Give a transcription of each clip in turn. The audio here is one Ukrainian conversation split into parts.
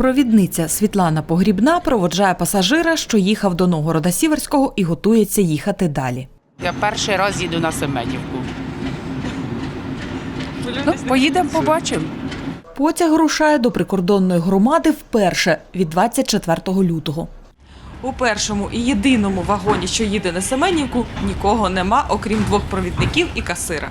Провідниця Світлана Погрібна проводжає пасажира, що їхав до Новгорода Сіверського і готується їхати далі. Я перший раз їду на Семенівку. Ну, поїдемо, побачимо. Потяг рушає до прикордонної громади вперше від 24 лютого. У першому і єдиному вагоні, що їде на Семенівку, нікого нема, окрім двох провідників і касира.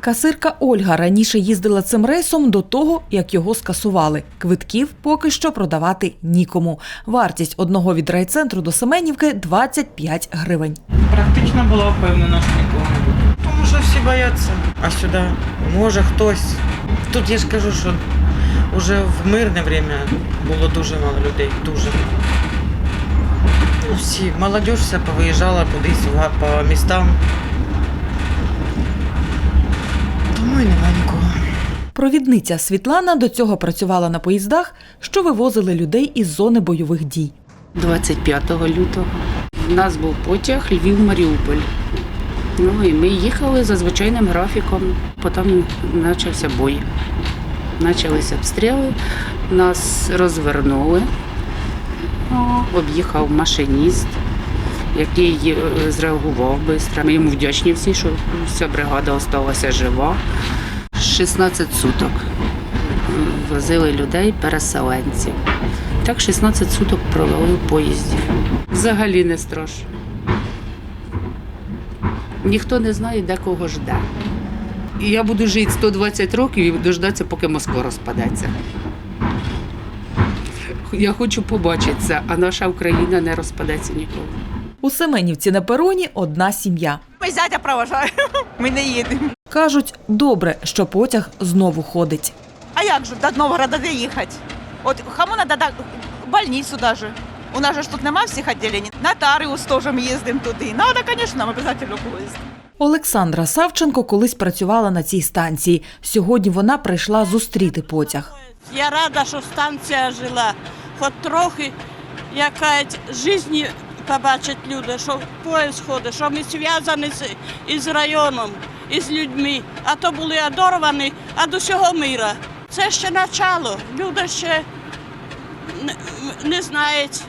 Касирка Ольга раніше їздила цим рейсом до того, як його скасували. Квитків поки що продавати нікому. Вартість одного від райцентру до Семенівки 25 гривень. Практично була впевнена, що нікого не буде. Тому що всі бояться. А сюди може хтось. Тут я ж кажу, що вже в мирне время було дуже мало людей. Дуже мало. Ну, всі, молодь вся повиїжджала кудись по містам. І нікого. Провідниця Світлана до цього працювала на поїздах, що вивозили людей із зони бойових дій. 25 лютого. У нас був потяг Львів-Маріуполь. Ну і ми їхали за звичайним графіком. Потім почався бой. Почалися обстріли, нас розвернули. Об'їхав машиніст, який е, зреагував швидко. Ми йому вдячні всі, що вся бригада залишилася жива. 16 суток возили людей, переселенців. Так 16 суток провели в поїзді. Взагалі не страшно. Ніхто не знає, де кого жде. Я буду жити 120 років і дождатися, поки Москва розпадеться. Я хочу побачити це, а наша Україна не розпадеться ніколи. У Семенівці на пероні одна сім'я. Ми зятя проважаємо. Ми не їдемо. Кажуть, добре, що потяг знову ходить. А як же до Новгорода де їхати? От кому надо до больницю даже. У нас же ж тут нема всіх відділень. Нотаріус теж ми їздимо туди. Надо, звісно, нам обов'язково поїзд. Олександра Савченко колись працювала на цій станції. Сьогодні вона прийшла зустріти потяг. Я рада, що станція жила. Хоч трохи якась житті побачать люди, що ходить, що ми зв'язані з, із районом, із людьми, а то були одорвані від усього міра. Це ще начало. Люди ще не, не знають.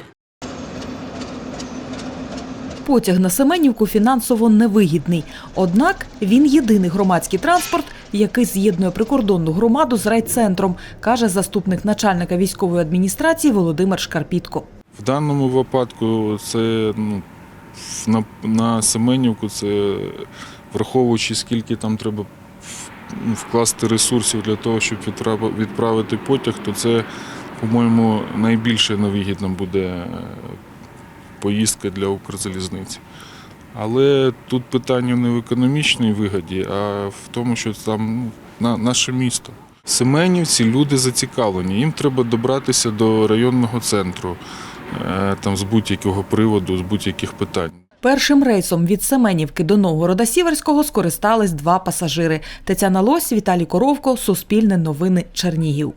Потяг на Семенівку фінансово невигідний. Однак він єдиний громадський транспорт, який з'єднує прикордонну громаду з райцентром, каже заступник начальника військової адміністрації Володимир Шкарпітко. В даному випадку це ну, на, на Семенівку, це враховуючи, скільки там треба ну, вкласти ресурсів для того, щоб відправити потяг, то це, по-моєму, найбільше невигідна буде е, поїздка для Укрзалізниці. Але тут питання не в економічній вигоді, а в тому, що там ну, на, наше місто. Семенівці люди зацікавлені. Їм треба добратися до районного центру там, з будь-якого приводу, з будь-яких питань. Першим рейсом від Семенівки до Новгорода Сіверського скористались два пасажири: Тетяна Лось, Віталій Коровко, Суспільне новини Чернігів.